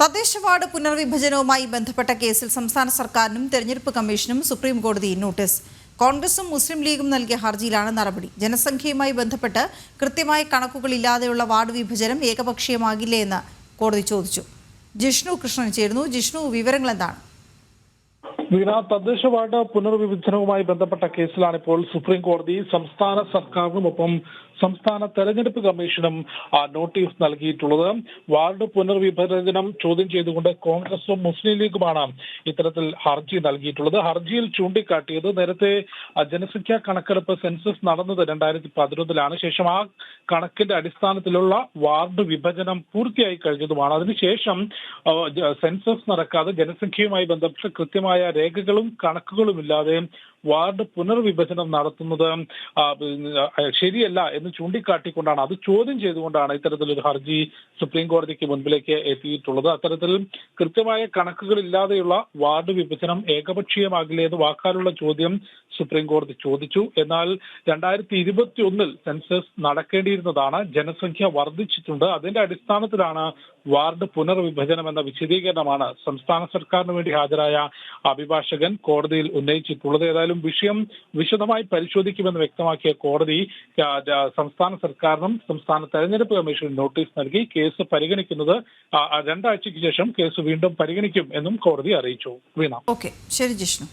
തദ്ദേശ വാർഡ് പുനർവിഭജനവുമായി ബന്ധപ്പെട്ട കേസിൽ സംസ്ഥാന സർക്കാരിനും തെരഞ്ഞെടുപ്പ് കമ്മീഷനും സുപ്രീം കോടതി നോട്ടീസ്. കോൺഗ്രസും മുസ്ലിം ലീഗും നൽകിയ ഹർജിയിലാണ് നടപടി. ജനസംഖ്യയുമായി ബന്ധപ്പെട്ട് കൃത്യമായ കണക്കുകളില്ലാതെയുള്ള വാർഡ് വിഭജനം ഏകപക്ഷീയമാകില്ലേ എന്ന് കോടതി ചോദിച്ചു. ജിഷ്ണു കൃഷ്ണൻ ചേരുന്നു. ജിഷ്ണു വിവരങ്ങൾ എന്താണ് വീണ തദ്ദേശ വാർഡ് പുനർവിഭജനവുമായി ബന്ധപ്പെട്ട കേസിലാണ് ഇപ്പോൾ സുപ്രീം കോടതി സംസ്ഥാന സർക്കാരിനും ഒപ്പം സംസ്ഥാന തെരഞ്ഞെടുപ്പ് കമ്മീഷനും നോട്ടീസ് നൽകിയിട്ടുള്ളത്. വാർഡ് പുനർവിഭജനം ചോദ്യം ചെയ്തുകൊണ്ട് കോൺഗ്രസും മുസ്ലിം ലീഗുമാണ് ഇത്തരത്തിൽ ഹർജി നൽകിയിട്ടുള്ളത്. ഹർജിയിൽ ചൂണ്ടിക്കാട്ടിയത് നേരത്തെ ജനസംഖ്യാ കണക്കെടുപ്പ് സെൻസസ് നടന്നത് രണ്ടായിരത്തി പതിനൊന്നിലാണ് ശേഷം ആ കണക്കിന്റെ അടിസ്ഥാനത്തിലുള്ള വാർഡ് വിഭജനം പൂർത്തിയായി കഴിഞ്ഞതുമാണ്. അതിനുശേഷം സെൻസസ് നടക്കാതെ ജനസംഖ്യയുമായി ബന്ധപ്പെട്ട് കൃത്യമായ രേഖകളും കണക്കുകളും ഇല്ലാതെ വാർഡ് പുനർവിഭജനം നടത്തുന്നത് ശരിയല്ല എന്ന് ചൂണ്ടിക്കാട്ടിക്കൊണ്ടാണ്. അത് ചോദ്യം ചെയ്തുകൊണ്ടാണ് ഇത്തരത്തിലൊരു ഹർജി സുപ്രീം കോടതിക്ക് മുൻപിലേക്ക് എത്തിയിട്ടുള്ളത്. അത്തരത്തിൽ കൃത്യമായ കണക്കുകളില്ലാതെയുള്ള വാർഡ് വിഭജനം ഏകപക്ഷീയമാകില്ലേ എന്ന് വാക്കാലുള്ള ചോദ്യം സുപ്രീം കോടതി ചോദിച്ചു. എന്നാൽ രണ്ടായിരത്തി ഇരുപത്തി ഒന്നിൽ സെൻസസ് നടക്കേണ്ടിയിരുന്നതാണ്. ജനസംഖ്യ വർദ്ധിച്ചിട്ടുണ്ട്. അതിന്റെ അടിസ്ഥാനത്തിലാണ് വാർഡ് പുനർവിഭജനം എന്ന വിശദീകരണമാണ് സംസ്ഥാന സർക്കാരിന് വേണ്ടി ഹാജരായ അഭിഭാഷകൻ കോടതിയിൽ ഉന്നയിച്ചിട്ടുള്ളത്. ഏതായാലും വിഷയം വിശദമായി പരിശോധിക്കുമെന്ന് വ്യക്തമാക്കിയ കോടതി സംസ്ഥാന സർക്കാരിനും സംസ്ഥാന തെരഞ്ഞെടുപ്പ് കമ്മീഷനും നോട്ടീസ് നൽകി കേസ് പരിഗണിക്കുന്നത് രണ്ടാഴ്ചയ്ക്ക് ശേഷം കേസ് വീണ്ടും പരിഗണിക്കും എന്നും കോടതി അറിയിച്ചു. വീണ. ഓക്കെ. ശരി ജിഷ്ണു.